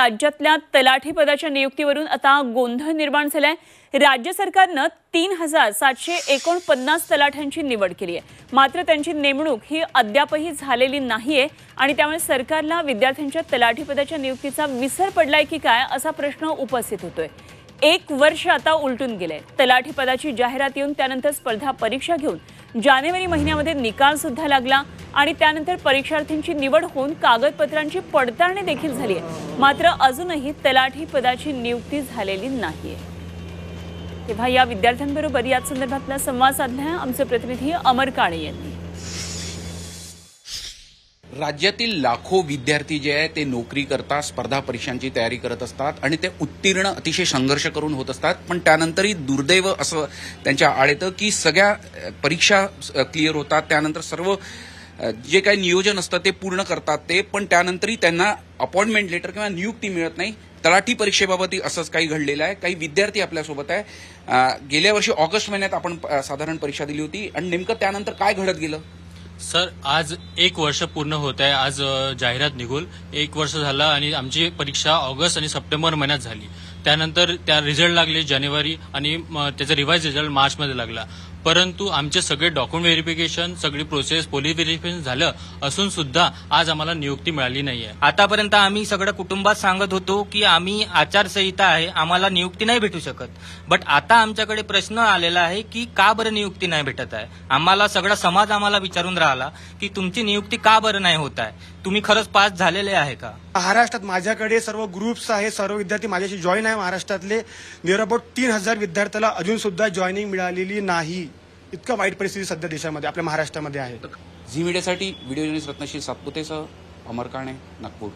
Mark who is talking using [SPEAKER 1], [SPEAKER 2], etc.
[SPEAKER 1] राज्यातल्या तलाठी पदाच्या नियुक्तीवरून आता गोंधळ निर्माण झालाय. राज्य सरकारनं तीन हजार सातशे एकोणपन्नास तलाठ्यांची निवड केली आहे. मात्र त्यांची नेमणूक ही अद्यापही झालेली नाहीये आणि त्यामुळे सरकारला विद्यार्थ्यांच्या तलाठी पदाच्या नियुक्तीचा विसर पडलाय की काय असा प्रश्न उपस्थित होतोय. एक वर्ष आता उलटून गेले तलाठी पदाची जाहिरात येऊन त्यानंतर स्पर्धा परीक्षा घेऊन जानेवारी महिन्यामध्ये निकाल सुद्धा लागला आणि त्यानंतर परीक्षार्थींची निवड होऊन कागदपत्रांची पडताळणी देखील झाली आहे. मात्र अजूनही तलाठी पदाची नियुक्ती झालेली नाहीये. तेव्हा या विद्यार्थ्यांबरोबर याच संदर्भातला संवाद साधला आहे आमचे प्रतिनिधी अमर काळे यांनी.
[SPEAKER 2] राज्यातील लाखो विद्यार्थी जे आहे ते नोकरी करता स्पर्धा परीक्षांची तयारी करत असतात आणि ते उत्तीर्ण अतिशय संघर्ष करून होत असतात. पण त्यानंतरही दुर्दैव असं त्यांच्या आड येतं की सगळ्या परीक्षा क्लिअर होतात. त्यानंतर सर्व जे काही नियोजन असतं ते पूर्ण करतात ते. पण त्यानंतरही त्यांना अपॉइंटमेंट लेटर किंवा नियुक्ती मिळत नाही. तलाठी परीक्षेबाबतही असंच काही घडलेलं आहे. काही विद्यार्थी आपल्यासोबत आहे. गेल्या वर्षी ऑगस्ट महिन्यात आपण साधारण परीक्षा दिली होती. आणि नेमकं त्यानंतर काय घडत गेलं?
[SPEAKER 3] सर आज एक वर्ष पूर्ण होत आहे. आज जाहिरात निघून एक वर्ष झालं आणि आमची परीक्षा ऑगस्ट आणि सप्टेंबर महिन्यात झाली. त्यानंतर त्या रिझल्ट लागले जानेवारी आणि त्याचा रिवाईज रिझल्ट मार्चमध्ये लागला. परंतु आमचे सगळे डॉक्युमेंट व्हेरिफिकेशन सगळी प्रोसेस पोलीस व्हेरिफिकेशन झालं असून सुद्धा आज आम्हाला नियुक्ती मिळाली नाहीये.
[SPEAKER 4] आतापर्यंत आम्ही सगळं कुटुंबात सांगत होतो की आम्ही आचारसंहिता आहे आम्हाला नियुक्ती नाही भेटू शकत. बट आता आमच्याकडे प्रश्न आलेला आहे की का बरं नियुक्ती नाही भेटत आहे? आम्हाला सगळा समाज आम्हाला विचारून राहिला की तुमची नियुक्ती का बरं नाही होत आहे? तुम्ही खरंच पास झालेले आहे का?
[SPEAKER 5] महाराष्ट्रात माझ्याकडे सर्व ग्रुप्स आहे सर्व विद्यार्थी माझ्याशी जॉईन आहे. महाराष्ट्रातले नियर अबाउट तीन हजार विद्यार्थ्याला अजून सुद्धा जॉईनिंग मिळालेली नाही. इतकं वाईट परिस्थिती सध्या देशामध्ये आपल्या महाराष्ट्रामध्ये आहे.
[SPEAKER 2] झी मीडियासाठी व्हिडिओ जर्नलिस्ट रत्नशील सातपुतेसह अमर काणे नागपूर.